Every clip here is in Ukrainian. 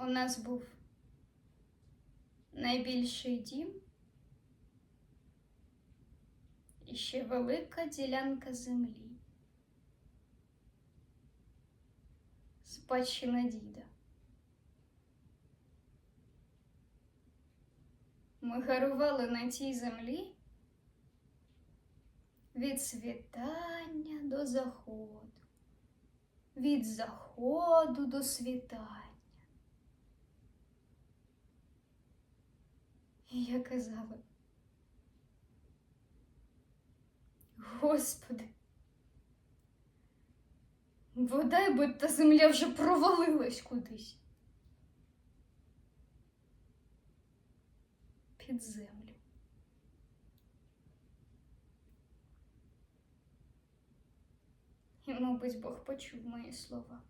У нас був найбільший дім і ще велика ділянка землі. Спадщина діда. Ми гарували на цій землі від світання до заходу, від заходу до світання. І я казала, Господи, бодай би та земля вже провалилась кудись. Під землю. І, мабуть, Бог почув мої слова.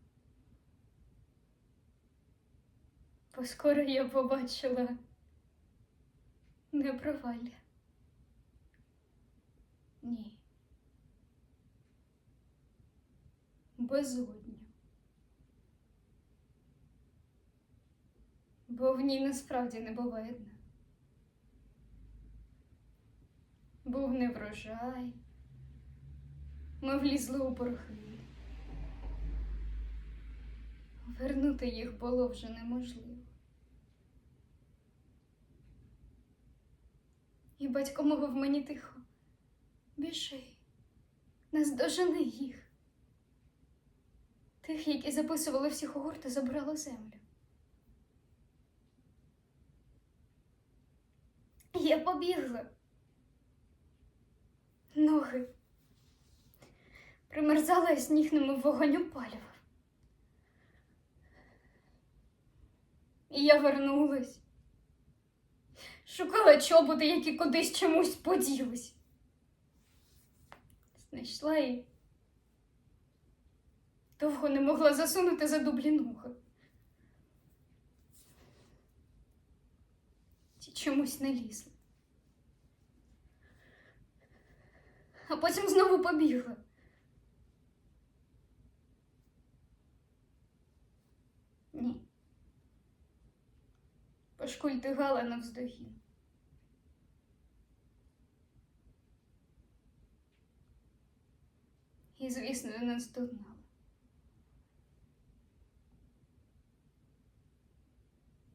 Бо скоро я побачила не провалля. Ні. Безодню. Бо в ній насправді не буває дна. Був неврожай. Ми влізли у борги. Вернути їх було вже неможливо. І батько мовив мені тихо. Біжи, наздожени їх. Тих, які записували всіх у гурти, забрало землю. Я побігла. Ноги. Примерзала і сніг немов вогонь опалював. І я вернулась. Шукала чоботи, які кудись чомусь поділись. Знайшла і довго не могла засунути за дублі ноги. Ті чомусь не лізли. А потім знову побігла. Ні. Пошкультигала навздогін. І, звісно, не наздогнала.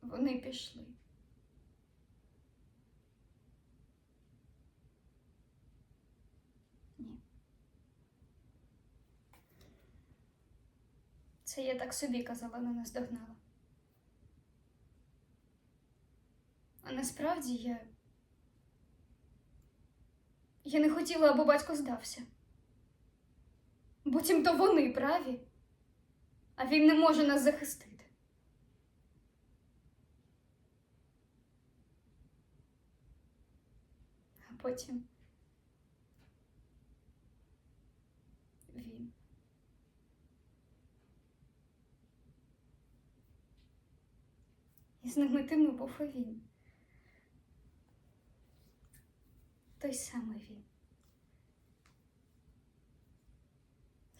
Вони пішли. Ні. Це я так собі казала, не наздогнала. А насправді я. Я не хотіла, аби батько здався. Буцімто вони праві, а він не може нас захистити. А потім він. І з ними тими був і він. Той самий він.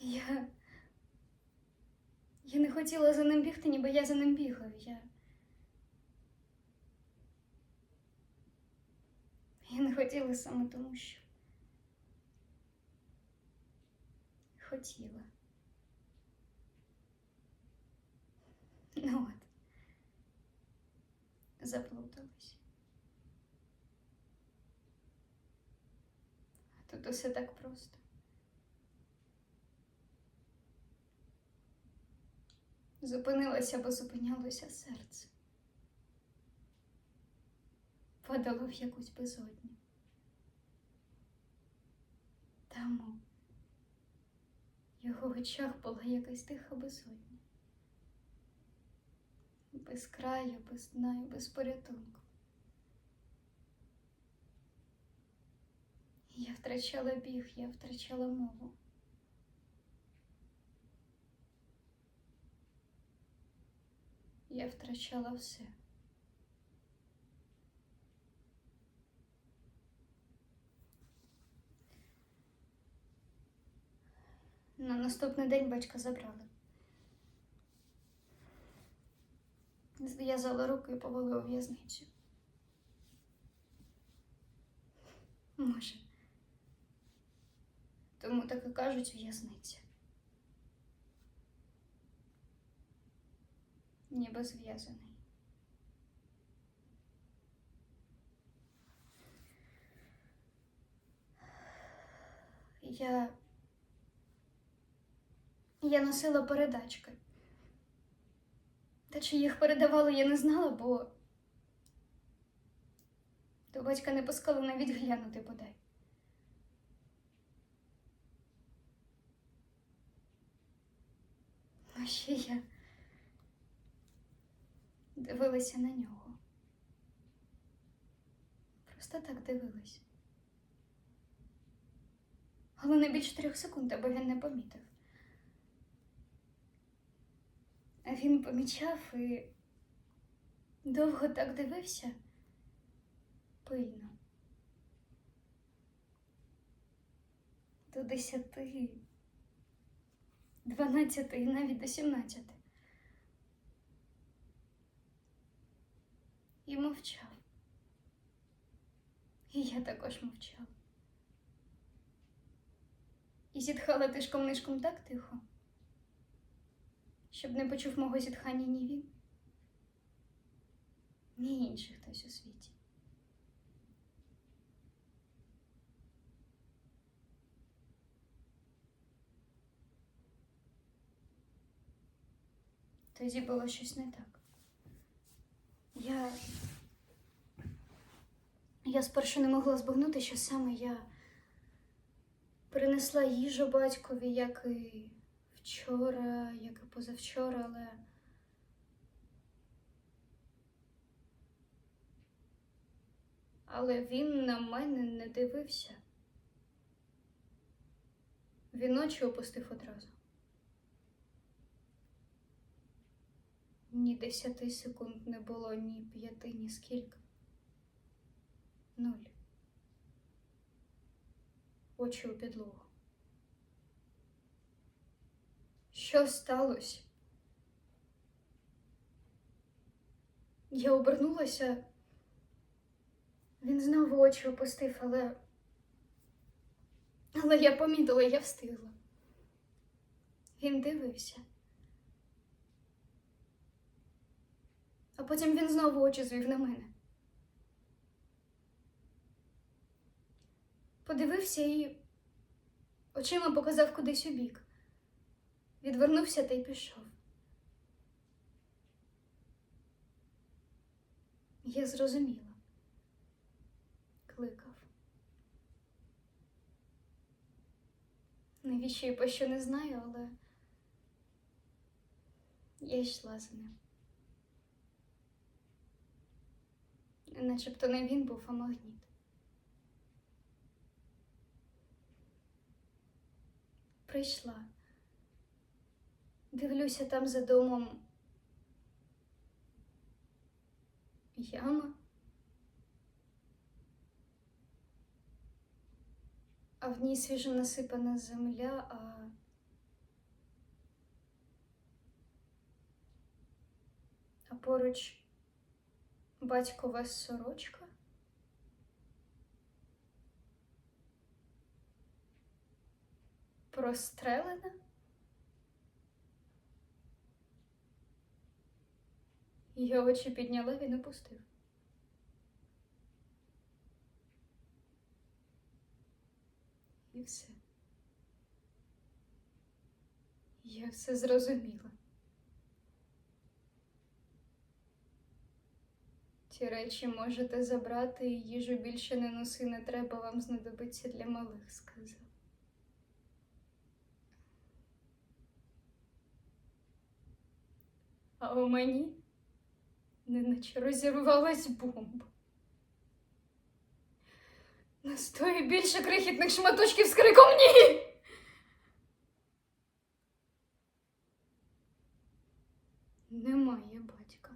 Я. Я не хотіла за ним бігти, ніби я за ним бігаю. Я. Я не хотіла саме тому, що. Хотіла. Ну от. Заплуталась. А тут усе так просто. Зупинилося, бо зупинялося серце. Падало в якусь безодню. Там у його очах була якась тиха безодня. Без краю, без дна і без порятунку. Я втрачала біг, я втрачала мову. Я втрачала все. На наступний день батька забрали. Зв'язала руки і повели у в'язницю. Може. Тому так і кажуть в'язниця. Ніби зв'язаний. Я. Я носила передачки. Та чи їх передавали, я не знала, бо до батька не пускали навіть глянути бодай. А ще я дивилася на нього. Просто так дивилась. Але не більше трьох секунд, аби він не помітив. А він помічав і довго так дивився пильно. До десяти, дванадцяти і навіть до сімнадцяти. І мовчав. І я також мовчала. І зітхала тишком нишком так тихо, щоб не почув мого зітхання ні він, ні інший хтось у світі. Тоді було щось не так. Я. Я спершу не могла збагнути, що саме я принесла їжу батькові, як і вчора, як і позавчора, але. Але він на мене не дивився. Він очі опустив одразу. Ні десяти секунд не було, ні п'яти, ні скільки. Нуль. Очі у підлогу. Що сталося? Я обернулася. Він знову очі опустив, але. Але я помітила, я встигла. Він дивився. А потім він знову очі звів на мене. Подивився і очима показав кудись у бік. Відвернувся та й пішов. Я зрозуміла. Кликав. Навіщо і по що не знаю, але я йшла за ним. Начебто не він був, а магніт. Прийшла. Дивлюся там за домом. Яма. А в ній свіжо насипана земля, а а поруч батькова сорочка. Прострелена. Я очі підняла, він опустив. І все. Я все зрозуміла. Ті речі можете забрати, і їжу більше не носи, не треба вам знадобиться для малих, сказав. А у мені неначе розірвалась бомба. Настоє більше крихітних шматочків з криком ні. Немає батька.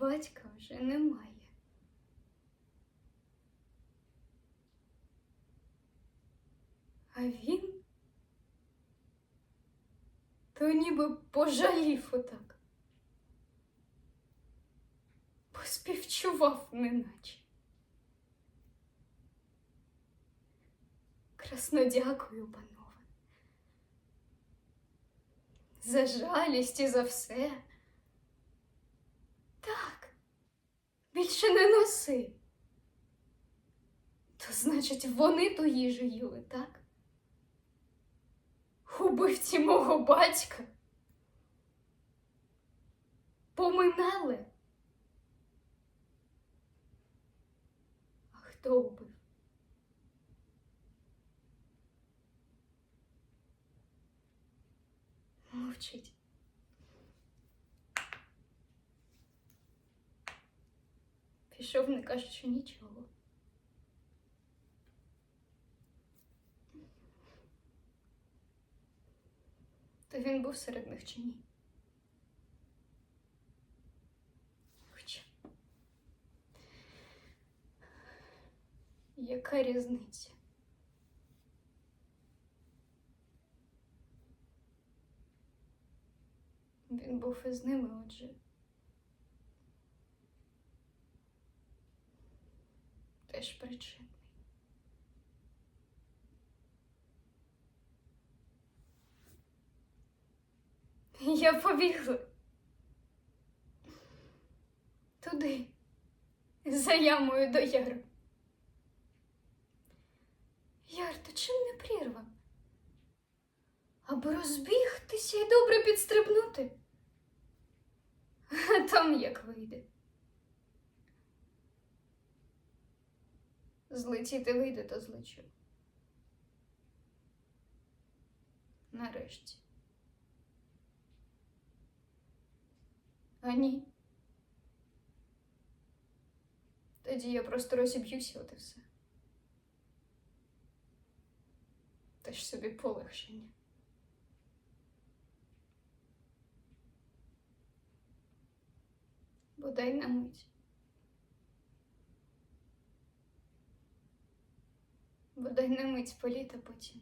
Батька вже немає. А він то ніби пожалів отак. Поспівчував неначе. Красно дякую, панове. За жалість і за все. Так, більше не носи. То значить, вони ту їжу їли, так? Убивці мого батька. Поминали. А хто убив? Мовчить. Пішов, не кажучи нічого. То він був серед них чи ні? Хоча. Яка різниця? Він був із ними, отже. Теж причинний. Я побігла. Туди, за ямою до яру. Яр, то чим не прірва? Аби розбігтися і добре підстрибнути. Там як вийде. Злетіти вийде, то злечу. Нарешті. А ні. Тоді я просто розіб'юся, от і все. Теж собі полегшення. Бодай на мить. Бодай не мить політа потім.